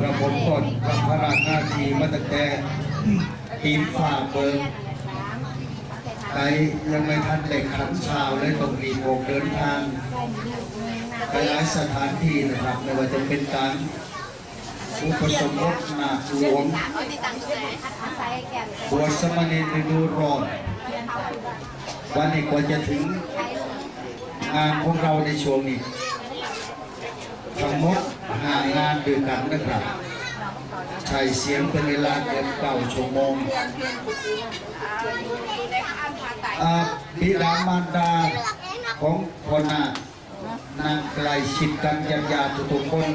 กระผมก่อนพระพระราชหน้าที่มาตั้งแต่ทีมฝ่าเบิงไปยังไม่ทันเด็กขันชาวเลยต้องรีบออกเดินทางไปหลายสถานที่นะครับไม่ว่าจะเป็นการอุปสมบทนาคหลวงเอาที่ตังค์ไหนใส่แก้มบวชสมณีฤดูร้อนวันนี้กว่าจะถึงงานของเราในช่วงนี้ทั้งหมด ห้างานด้วยกันนะครับใช้เสียงเป็นเวลาเกือบเก้าชั่วโมงบิดามารดาของคนน่ะนางไกลชิดกันยันยาทุกคน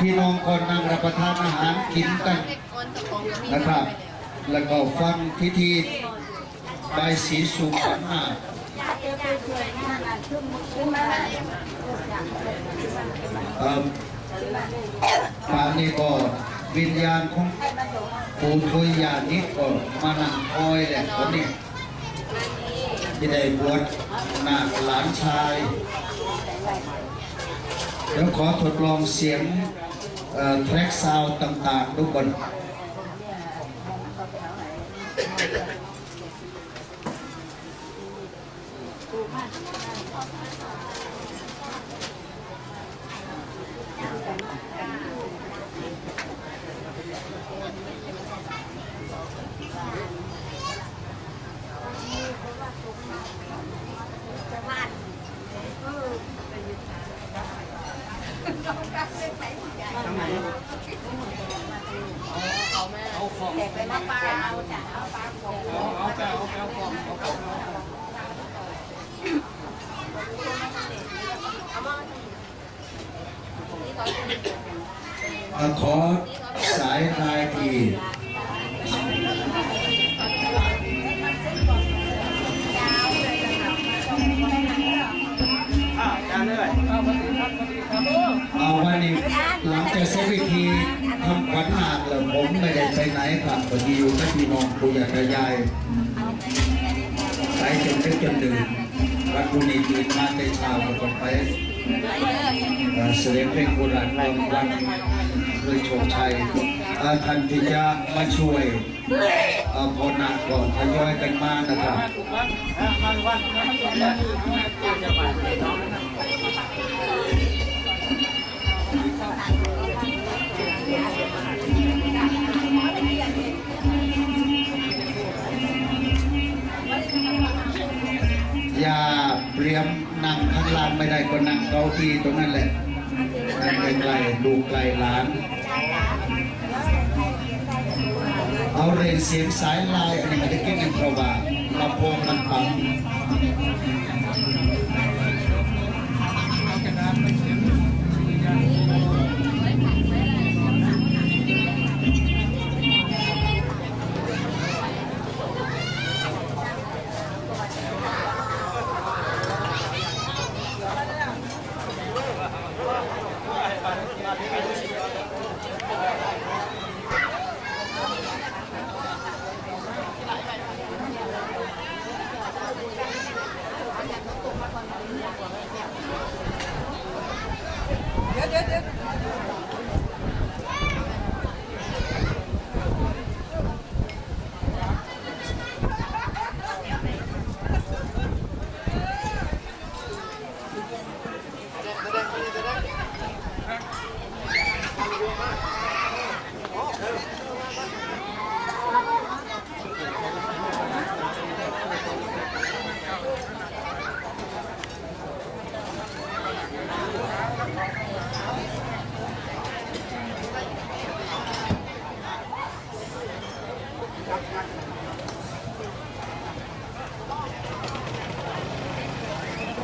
พี่น้องคนนั่งรับประทานอาหารกินกันนะครับ แล้วก็ฟังพิธีใบสีสุขวัญนา คเอ่อป่านนี้ก็วิญญาณของปู่ทุยญาณิก็มานั่งคอยแหละคนนี้ที่ได้บวชนาหลานชายเดี๋ยวขอทดลองเสียงแทร็กซาวด์ต่างๆดูกคน แต่ไปมาปลาเอาจ้ะเอาปลาของเอ่อขอสายรายที วันนี้หลังจากเสร็จพิธีทำขวัญนาคแล้วผมไม่ได้ไปไหนครับพอดีอยู่กับพี่น้องปู่ย่าตายายไปจนดึกจนดื่นวันพรุ่งนี้ตื่นมาในเช้าก็ต้องไปเสด็จเป็นโบราณรางวัลเลยโชคชัยท่านที่จะมาช่วยเอ่อพอนาก่อนทยอยกันมานะครับ อย่าเตรียมนั่งข้างล่างไม่ได้ก็นั่งเก้าอี้ตรงนั้นแหละนั่งไกลๆดูไกลหลาน เอาเรนเสียงสายลายอันนี้มันจะกินกันเพราะว่าลำโพงมันปัง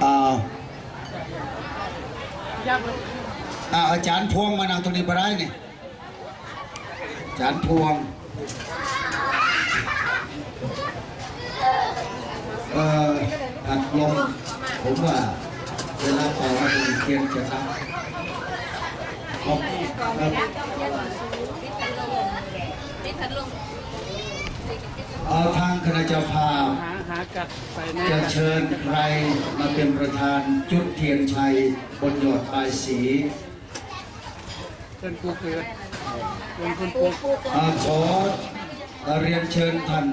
อ่าอาอาจารย์พวงมานั่งตรงนี้ไปได้นี่อาจารย์พวงเอ่อผัดลมผมว่าเวลาเป่าให้เป็นเทียนจะทำครับครับ ปิดพัดลม เอา ทางคณะเจ้าภาพหาหากัดไปแน่จะเชิญใครมาเป็นประธานจุดเทียนชัยบนยอดปลายสีเชิญปูเกิดเชิญคุณปูปูปูเกิดอ่าขอเรียนเชิญท่าน